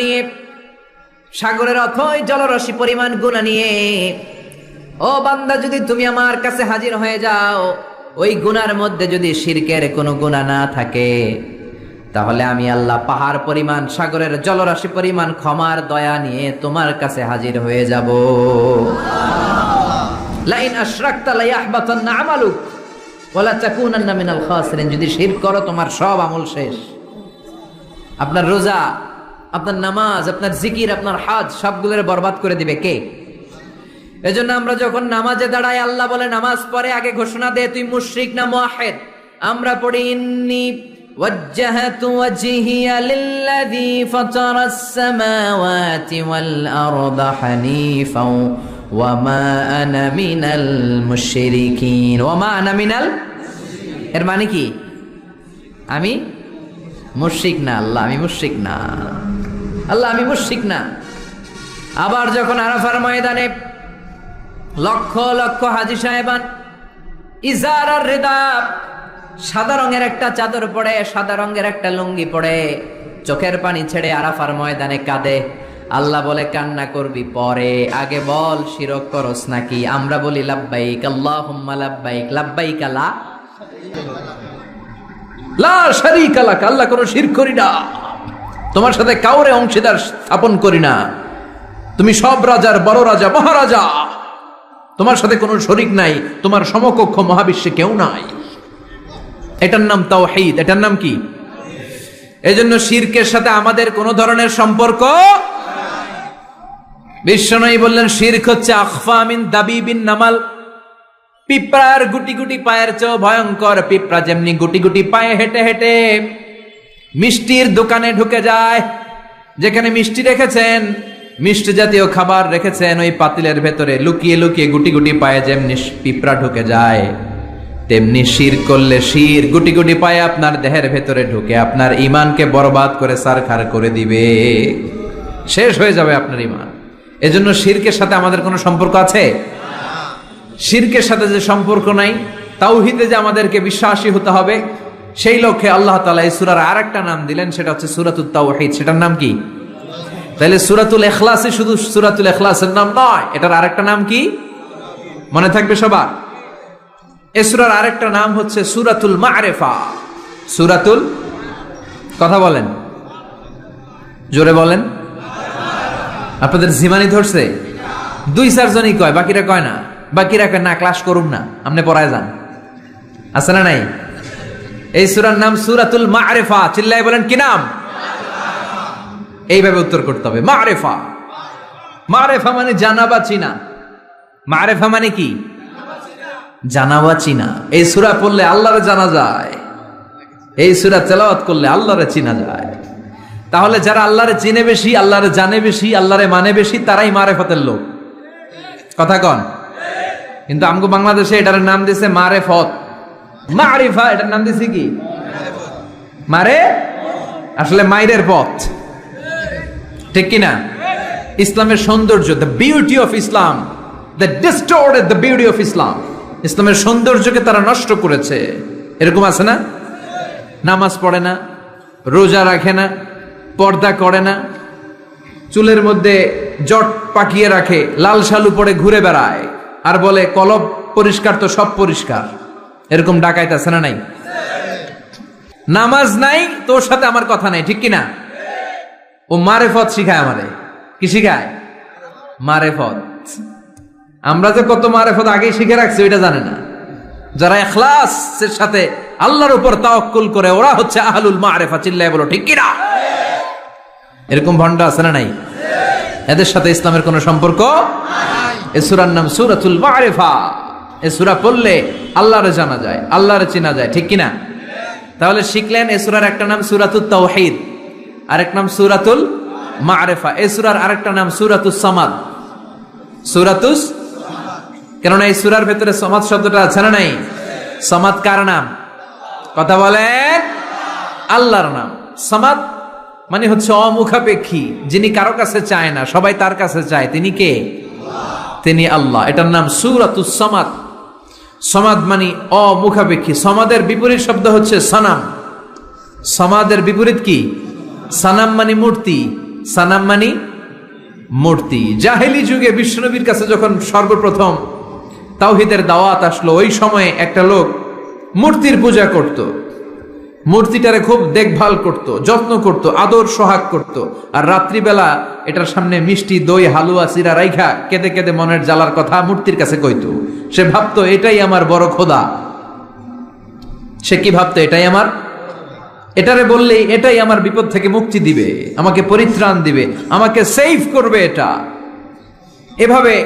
নিয়ে সাগরের অথই জলরসি পরিমাণ গুণা নিয়ে ও বান্দা, যদি তুমি আমার কাছে হাজির হয়ে যাও, ওই গুনার মধ্যে যদি শিরকের কোনো গুণা না থাকে, তাহলে আমি আল্লাহ পাহাড় পরিমাণ, সাগরের জলরাশি পরিমাণ, ক্ষমার দয়া নিয়ে তোমার কাছে হাজির হয়ে যাব। লাইন আশরাকতা লাইয়াহবাতান্না আমালুক, ওয়ালা তাকুনান্না মিনাল যদি শিরক করো, তোমার সব আমল শেষ। আপনার রোজা আপনার নামাজ আপনার জিকির আপনার হাজ সবগুলোর বরবাদ করে দিবে কে এজন্য আমরা যখন নামাজে দাঁড়াই আল্লাহ বলে নামাজ পড়ে আগে ঘোষণা দে তুই মুশরিক না মুআহিদ আমরা পড়ি ইন্নি وجهت وجهي للذي فطر السماوات والأرض حنيفا وما أنا من المشركين وما أنا من ال এর মানে কি আমি মুশরিক না, আল্লাহ আমি মুশরিক না। আল্লাহ আমি মুশরিক না। আবার যখন আরাফার ময়দানে লক্ষ লক্ষ হাজি সাহেবান ইজার আর রেদা, সাদা রঙের একটা চাদর পরে, সাদা রঙের একটা লুঙ্গি পরে, চোখের পানি ছেড়ে আরাফার ময়দানে কাঁদে। আল্লাহ বলে, কান্না করবি পরে। আগে বল, শিরক করস নাকি? আমরা বলি, লাব্বাইক আল্লাহ লাব্বাইক লাব্বাইক আলা লা শারীকা লাক, আল্লাহ কোনো শির করি না। তোমার সাথে কাউরে অংশীদার স্থাপন করি না। তুমি সব রাজার বড় রাজা, মহারাজা। তোমার সাথে কোনো শরিক নাই, তোমার সমকক্ষ মহাবিশ্বে কেউ নাই। এটার নাম তাওহীদ, এটার নাম কি? এজন্য শিরকের সাথে আমাদের কোনো ধরনের সম্পর্ক বিশ্ব বিশ্বনয়ী বললেন, শিরক হচ্ছে আখফা মিন দাবি বিন নামাল। পিঁপড়ার গুটি গুটি পায়ের চেয়েও ভয়ঙ্কর পিঁপড়া যেমনি গুটি গুটি পায়ে হেঁটে হেঁটে মিষ্টির দোকানে ঢুকে যায়। যেখানে মিষ্টি রেখেছেন, মিষ্টি জাতীয় খাবার রেখেছেন, ওই পাতিলের ভেতরে লুকিয়ে লুকিয়ে গুটি গুটি পায়ে যেমনি পিঁপড়া ঢুকে যায়। তেমনি শির করলে শির, গুটি গুটি পায়ে আপনার দেহের ভেতরে ঢুকে, আপনার ইমানকে বরবাদ করে সারখার করে দিবে। শেষ হয়ে যাবে আপনার ইমান এজন্য শিরকের সাথে আমাদের কোনো সম্পর্ক আছে? শিরকের সাথে যে সম্পর্ক নাই, তাওহিদে যে আমাদেরকে বিশ্বাসী হতে হবে, সেই লক্ষ্যে আল্লাহ তালা এই সুরার আর একটা নাম দিলেন, সেটা হচ্ছে সুরাতুল তাওহিদ। সেটার নাম কি? তাহলে সুরাতুল এখলাসে শুধু সুরাতুল এখলাসের নাম নয়, এটার আরেকটা নাম কি? মনে থাকবে সবার? এ সুরার আরেকটা নাম হচ্ছে সুরাতুল মারেফা। সুরাতুল কথা বলেন। জোরে বলেন। আপনাদের জিমানি ধরছে? দুই চারজনই কয়, বাকিরা কয় না? বাকিরা কয়, না ক্লাস করুন না, আপনি পড়ায় যান। আছে না নাই? এই সুরার নাম সুরাতুল মারেফা চিল্লাই বলেন, কি নাম? এইভাবে উত্তর করতে হবে, মারেফা। মারেফা মানে জানা বা চিনা মারেফা মানে কি? জানা বা চিনা এই সুরা পড়লে আল্লাহরে জানা যায়। এই সুরা তেলাওয়াত করলে আল্লাহরে চিনা যায়। তাহলে যারা আল্লাহরে চিনে বেশি, আল্লাহরে জানে বেশি, আল্লাহরে মানে বেশি, তারাই মারেফতের লোক। কথা কন। কিন্তু আমগো বাংলাদেশে এটার নাম দিছে মারেফত মারিফা, এটার নাম দিছে কি? মারে? আসলে মাইরের পথ। ঠিক কি না ইসলামের সৌন্দর্য the beauty of Islam the distorted the beauty of Islam ইসলামের সৌন্দর্যকে তারা নষ্ট করেছে। এরকম আছে না? নামাজ পড়ে না, রোজা রাখে না, পর্দা করে না, চুলের মধ্যে জট পাকিয়ে রাখে, লাল শালু পরে ঘুরে বেড়ায়। আর বলে, কলব পরিষ্কার তো সব পরিষ্কার। এরকম ডাকাইত আছে না নাই? নামাজ নাই, তোর সাথে আমার কথা নাই, ঠিক কিনা? ও মারেফত শিখায় আমারে। কি শিখায়? মারেফত। আমরা যে কত মারেফত আগেই শিখে রাখছি, ওইটা জানে না। যারা এখলাসের সাথে আল্লাহর উপর তাওয়াক্কুল করে, ওরা হচ্ছে আহলুল মারেফা চিল্লায় বলো, ঠিক কিনা? এরকম ভন্ডা আছে না নাই? এদের সাথে ইসলামের কোনো সম্পর্ক এ সুরার নাম সুরাতুল মারেফা। এ সুরা পড়লে আল্লাহরে জানা যায়, আল্লাহরে চেনা যায়, ঠিক কিনা? তাহলে শিখলেন এ সুরার একটা নাম সুরাতুল তাওহিদ, আরেক নাম সুরাতুল মারেফা। এ সুরার আরেকটা নাম সুরাতুস সামাদ। সুরাতুস কেননা এই সুরার ভেতরে সমাদ শব্দটা আছে না নাই? সমাদ কার নাম? কথা বলেন? আল্লাহর নাম। সমাদ মানে হচ্ছে অমুখাপেক্ষী, যিনি কারও কাছে চায় না, সবাই তার কাছে চায়, তিনি কে? তিনি আল্লাহ। এটার নাম সুরাতুস সমাদ। সমাদ মানে অমুখাপেক্ষী। সমাদের বিপরীত শব্দ হচ্ছে সনাম। সমাদের বিপরীত কি? সানাম মানে মূর্তি। সানাম মানি মূর্তি। জাহেলি যুগে বিষ্ণুনবীর কাছে যখন সর্বপ্রথম তাওহিদের দাওয়াত আসলো, ওই সময়ে একটা লোক মূর্তির পূজা করত। মূর্তিটারে খুব দেখভাল করত, যত্ন করত, আদর সোহাগ করত। আর রাত্রিবেলা এটার সামনে মিষ্টি, দই, হালুয়া সিরা রাইখা কেঁদে কেঁদে মনের জ্বালার কথা মূর্তির কাছে কইতো। সে ভাবতো, এটাই আমার বড় খোদা। সে কি ভাবতো, এটাই আমার? এটারে বললেই, এটাই আমার বিপদ থেকে মুক্তি দিবে, আমাকে পরিত্রাণ দিবে, আমাকে সেভ করবে এটা। এভাবে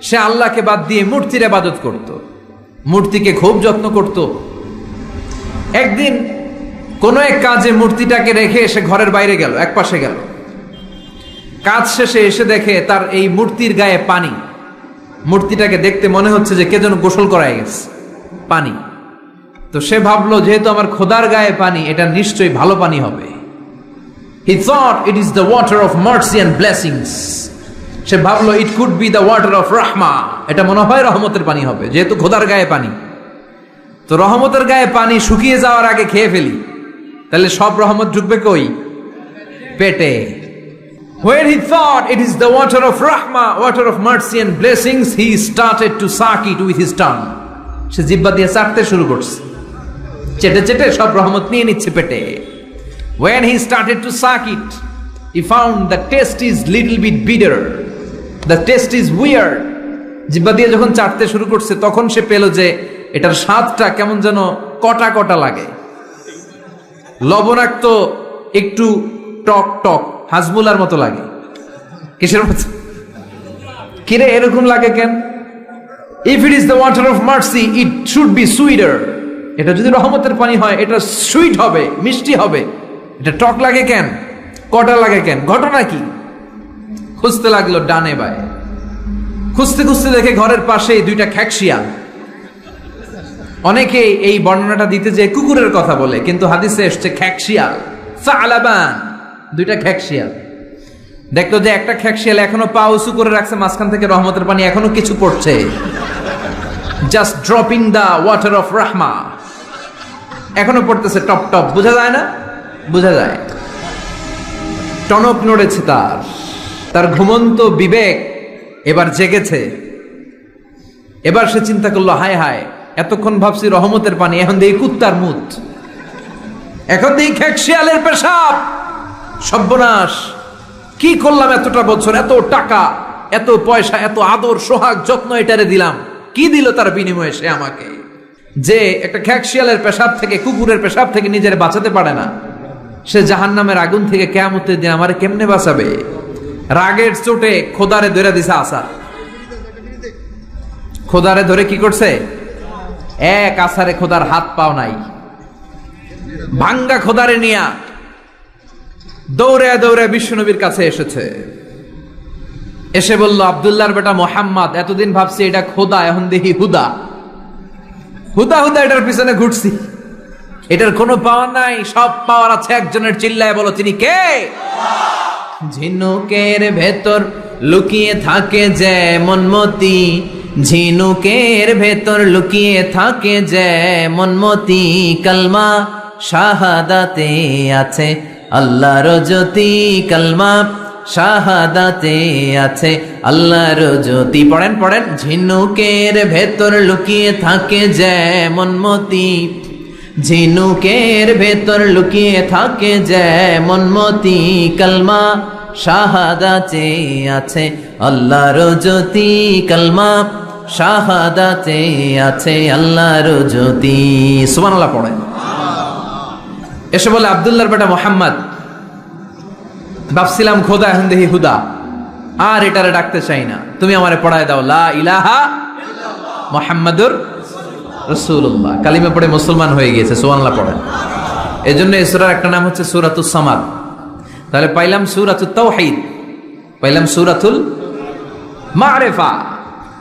সে আল্লাহকে বাদ দিয়ে মূর্তির আবাদত করত। মূর্তিকে খুব যত্ন করত। একদিন কোনো এক কাজে মূর্তিটাকে রেখে এসে ঘরের বাইরে গেল, এক পাশে গেল। কাজ শেষে এসে দেখে তার এই মূর্তির গায়ে পানি। মূর্তিটাকে দেখতে মনে হচ্ছে যে কে যেন গোসল করায় গেছে। পানি। তো সে ভাবলো, যেহেতু আমার খোদার গায়ে পানি, এটা নিশ্চয়ই ভালো পানি হবে। He thought it is the water of mercy and blessings সে ভাবলো it could be the water of রাহমা এটা মনে হয় রহমতের পানি হবে, যেহেতু খোদার গায়ে পানি। তো রহমতের গায়ে পানি শুকিয়ে যাওয়ার আগে খেয়ে ফেলি তাহলে সব রহমত ঢুকবে কই পেটে When he thought it is the water of Rahma, water of mercy and blessings, he started to suck it with his tongue. সে জিব্বা দিয়ে চাটতে শুরু করছে চেটে চেটে সব রহমত নিয়ে নিচ্ছে পেটে When he started to suck it, he found the taste is little bit bitter. The taste is weird. জিব্বা দিয়ে যখন চাটতে শুরু করছে তখন সে পেল যে এটার স্বাদটা কেমন যেন কটা কটা লাগে। লবণাক্ত একটু টক টক হাজমুলার মতো লাগে। কিসের মতো? কিরে, এরকম লাগে কেন? If it is the water of mercy it should be sweeter এটা যদি রহমতের পানি হয়, এটা সুইট হবে, মিষ্টি হবে। এটা টক লাগে কেন? কটা লাগে কেন? ঘটনা কি? খুঁজতে লাগল ডানে বায়ে। খুঁজতে খুঁজতে দেখে ঘরের পাশেই দুইটা খ্যাকশিয়াল। অনেকে এই বর্ণনাটা দিতে যে কুকুরের কথা বলে, কিন্তু হাদিসে এসছে খ্যাকশিয়াল সালাবান, দুইটা খ্যাকশিয়াল দেখতো যে একটা খ্যাকশিয়াল এখনও পা উঁচু করে রাখছে, মাঝখান থেকে রহমতের পানি এখনও কিছু পড়ছে। Just dropping the water of রাহমা এখনও পড়তেছে টপ টপ, বোঝা যায় না? বোঝা যায়। টনক নড়েছে তার। তার ঘুমন্ত বিবেক এবার জেগেছে। এবার সে চিন্তা করল, হায় হায় এতক্ষণ ভাবছি রহমতের পানি, এখন দেখি কুত্তার মুত। এখন দেখি খ্যাকশিয়ালের পেশাব। সর্বনাশ। কি করলাম এতটা বছর? এত টাকা, এত পয়সা, এত আদর, সোহাগ, যত্ন এটারে দিলাম। কি দিল তার বিনিময়ে সে আমাকে? যে একটা খ্যাকশিয়ালের পেশাব থেকে, কুকুরের পেশাব থেকে নিজের বাঁচাতে পারে না। সে জাহান নামের আগুন থেকে কেমতের দিন আমার কেমনে বাঁচাবে? রাগের চোটে খোদারে ধরে দিছে আসা খোদারে ধরে কি করছে? এক আসারে খোদার হাত পাও নাই। ভাঙ্গা খোদারে নিয়া দৌড়ে দৌড়ে বিশ্বনবীর কাছে এসেছে। এসে বলল, আবদুল্লাহর বেটা মোহাম্মদ, এতদিন ভাবছি এটা খোদা, এখন দেখি হুদা। হুদা হুদা, এটার পিছনে ঘুরছি। এটার কোনো পাওয়ার নাই, সব পাওয়ার আছে একজনের চিল্লায়, বলো, তিনি কে? ঝিনুকের ভেতর লুকিয়ে থাকে যে মতি ঝিনুকের ভেতর লুকিয়ে থাকে যেমন মনমতি কালমা, শাহাদাতে আছে আল্লাহর জ্যোতি কালমা, শাহাদাতে আছে আল্লাহর জ্যোতি। পড়েন পড়েন, ঝিনুকের ভেতর লুকিয়ে থাকে যেমন মনমতি, ঝিনুকের ভেতর লুকিয়ে থাকে যেমন মনমতি কালমা, শাহাদাতে আছে আল্লাহর জ্যোতি কালমা শাহাদাতে আছে আল্লাহর জ্যোতি সুবহানাল্লাহ পড়েন। এসে বলে আব্দুল্লাহর বেটা মোহাম্মদ, ভাবছিলাম খোদা এখন দেখি হুদা, আর এটারে ডাকতে চাই না। তুমি আমারে পড়ায় দাও, লা ইলাহা মোহাম্মদুর রসুল্লাহ কালিমা পড়ে মুসলমান হয়ে গিয়েছে সোয়ানলা পড়ে এই জন্য এই সুরার একটা নাম হচ্ছে সুরাতুল সামাদ। তাহলে পাইলাম সুরাতুল তাওহিদ, পাইলাম সুরাতুল মারেফা।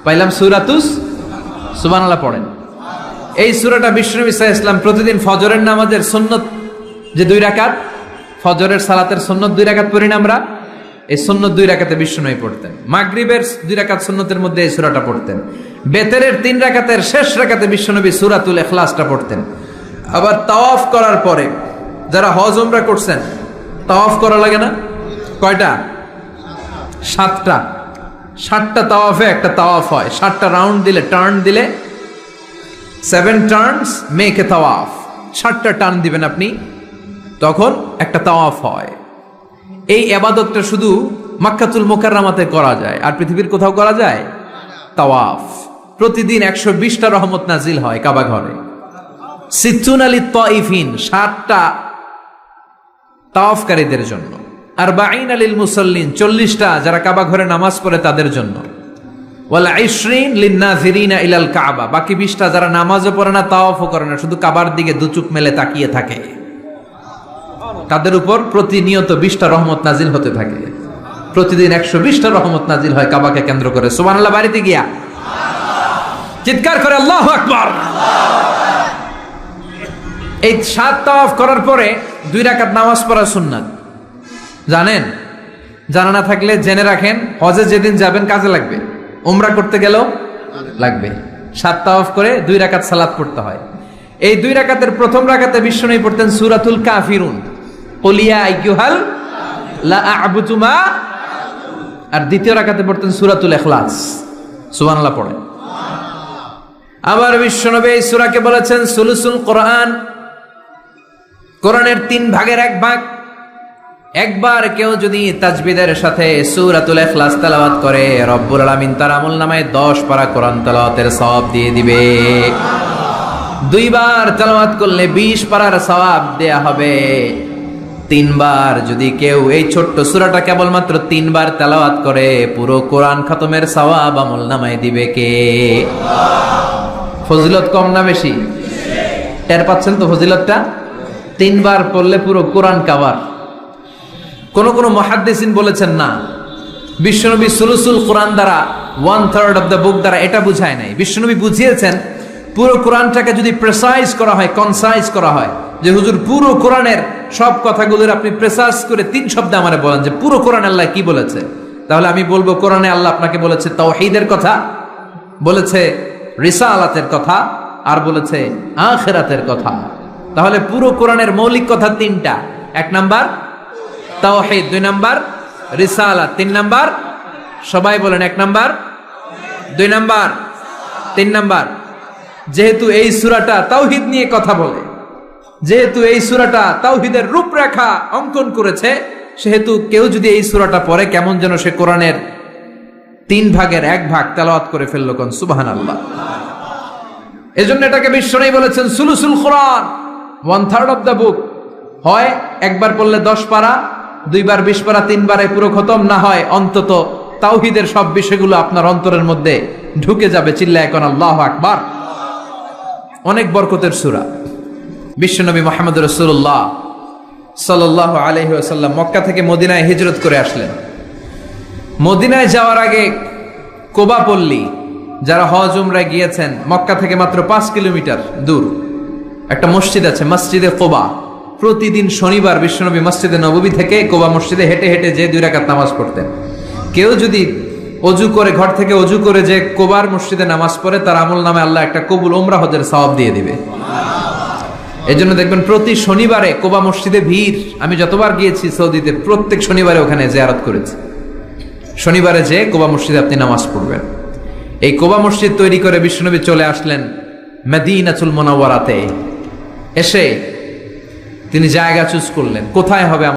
পাইলাম সুরাতুস, সুবহানাল্লাহ পড়েন। এই সুরাটা বিষ্ণু ইসা ইসলাম প্রতিদিন ফজরের নামাজের সুন্নত, যে দুই রাকাত, ফজরের সালাতের সুন্নত দুই রাকাত পড়ি আমরা, এই সুন্নত দুই রাকাতে বিষ্ণু পড়তেন। মাগরিবের দুই রাকাত সুন্নতের মধ্যে এই সুরাটা পড়তেন। বেতেরের তিন রাকাতের শেষ রাকাতে বিশ্বনবী সুরাতুল এখলাসটা পড়তেন। আবার তাওয়াফ করার পরে যারা হজ ওমরা করছেন, তাওয়াফ করা লাগে না? কয়টা? সাতটা। সাতটা তাওয়াফে একটা তাওয়াফ হয়। সাতটা রাউন্ড দিলে টার্ন দিলে সেভেন টার্নস মেক তাওয়াফ। ষাটটা টার্ন দিবেন আপনি, তখন একটা তাওয়াফ হয়। এই আবাদতটা শুধু মাক্কাতুল মোকাররামাতে করা যায়। আর পৃথিবীর কোথাও করা যায়? তাওয়াফ। প্রতিদিন একশো বিশটা রহমত নাজিল হয় কাবা ঘরে। সিচ্চুন আলী তইফিন ষাটটা তাওয়াফকারীদের জন্য। আর বাইন আলিল মুসল্লিন, চল্লিশটা যারা কাবা ঘরে নামাজ পড়ে তাদের জন্য। ওয়ালা ইশরিন লিন্নাজিরিনা ইলাল কাবা, বাকি বিশটা যারা নামাজও পড়ে না, তাওয়াফও করে না, শুধু কাবার দিকে দুচুক মেলে তাকিয়ে থাকে। তাদের উপর প্রতিনিয়ত বিশটা রহমত নাজিল হতে থাকে। প্রতিদিন একশো বিশটা রহমত নাজিল হয় কাবাকে কেন্দ্র করে। সুবহানাল্লাহ, বাড়িতে গিয়া। চিৎকার করে, আল্লাহ আকবার! এই সাত তাওয়াফ করার পরে দুই রাকাত নামাজ পড়া সুন্নাত। জানেন? জানা না থাকলে জেনে রাখেন, হজে যেদিন যাবেন কাজে লাগবে। উমরা করতে গেলেও লাগবে। সাত অফ করে দুই রাকাত সালাদ পড়তে হয়। এই দুই রাকাতের প্রথম রাকাতে বিশ্বনবী পড়তেন সুরাতুল কাফিরুন। লা আর দ্বিতীয় রাকাতে পড়তেন সুরাতুল এখলাস সুবহানাল্লাহ পড়েন আবার বিশ্বনবী এই সূরাকে বলেছেন সুলুসুল কোরআন। কোরআনের তিন ভাগের এক ভাগ। একবার কেউ যদি তাজবিদের সাথে সূরাতুল ইখলাস তেলাওয়াত করে, রব্বুল আলামিন তার আমল নামায় 10 পারা কোরআন তেলাওয়াতের সওয়াব দিয়ে দিবে। দুইবার তেলাওয়াত করলে 20 পারার সওয়াব দেয়া হবে। তিনবার যদি কেউ এই ছোট্ট সূরাটা কেবলমাত্র তিনবার তেলাওয়াত করে, পুরো কোরআন খতমের সওয়াব আমল নামায় দিবে কে? ফজিলত কম না বেশি? টের পাচ্ছেন তো ফজিলতটা? তিনবার পড়লে পুরো কোরআন কাবার কোন কোন মহাদ্দেসিন বলেছেন না। বিশ্বনবী সুলুসুল কোরআন দ্বারা one third of the book দ্বারা এটা বুঝায় নাই। বিশ্বনবী বুঝিয়েছেন, পুরো কোরআনটাকে যদি প্রেসাইজ করা হয় কনসাইজ করা হয়, যে হুজুর পুরো কোরআনের সব কথাগুলোর আপনি প্রেসাইজ করে তিন শব্দে আমারে বলেন যে পুরো কোরআন আল্লাহ কি বলেছে। তাহলে আমি বলব, কোরআনে আল্লাহ আপনাকে বলেছে তাওহীদের কথা, বলেছে রিসালাতের কথা, আর বলেছে আখেরাতের কথা। তাহলে পুরো কোরআনের মৌলিক কথা তিনটা। এক নাম্বার তাওহীদ, দুই নাম্বার রিসালাত, তিন নাম্বার সবাই বলেন এক নাম্বার, দুই নাম্বার, তিন নাম্বার। যেহেতু এই সূরাটা তাওহীদ নিয়ে কথা বলে, যেহেতু এই সূরাটা তাওহীদের রূপরেখা অঙ্কন করেছে, সেহেতু কেউ যদি এই সূরাটা পড়ে, কেমন যেন সে কোরআনের তিন ভাগের এক ভাগ তেলাওয়াত করে ফেলল কোন, সুবহানাল্লাহ। এজন্য এটাকে বিশ্বনেই বলেছেন সুলুসুল কোরআন one third of the book. হয় একবার পড়লে দশ পারা দুইবার বিশ পারা, তিনবারে পুরো খতম না হয়, অন্তত তাওহিদের সব বিষয়গুলো আপনার অন্তরের মধ্যে ঢুকে যাবে চিল্লা এখন আল্লাহ আকবার। অনেক বরকতের সুরা। বিশ্বনবী মোহাম্মদ রসুল্লাহ সাল্লাহ আলহি আসাল্লাম মক্কা থেকে মদিনায় হিজরত করে আসলেন। মদিনায় যাওয়ার আগে কোবা পল্লী যারা হজ উমরায় গিয়েছেন, মক্কা থেকে মাত্র পাঁচ কিলোমিটার দূর, একটা মসজিদ আছে, মসজিদে কোবা। প্রতিদিন শনিবার বিশ্বনবী মসজিদে নববী থেকে কোবা মসজিদে হেঁটে হেঁটে যে দুই রাকাত নামাজ পড়তেন। কেউ যদি অজু করে, ঘর থেকে অজু করে যে কোবার মসজিদে নামাজ পড়ে, তার আমল নামে আল্লাহ একটা কবুল ওমরা হজের সওয়াব দিয়ে দিবে। এই জন্য দেখবেন প্রতি শনিবারে কোবা মসজিদে ভিড়। আমি যতবার গিয়েছি সৌদিতে, প্রত্যেক শনিবারে ওখানে জিয়ারত করেছি। শনিবারে যে কোবা মসজিদে আপনি নামাজ পড়বেন। এই কোবা মসজিদ তৈরি করে বিশ্বনবী চলে আসলেন মেদিনাচুল মোনাওয়ারাতে। এসে তিনি জায়গা চুজ করলেন। কোথায় হবে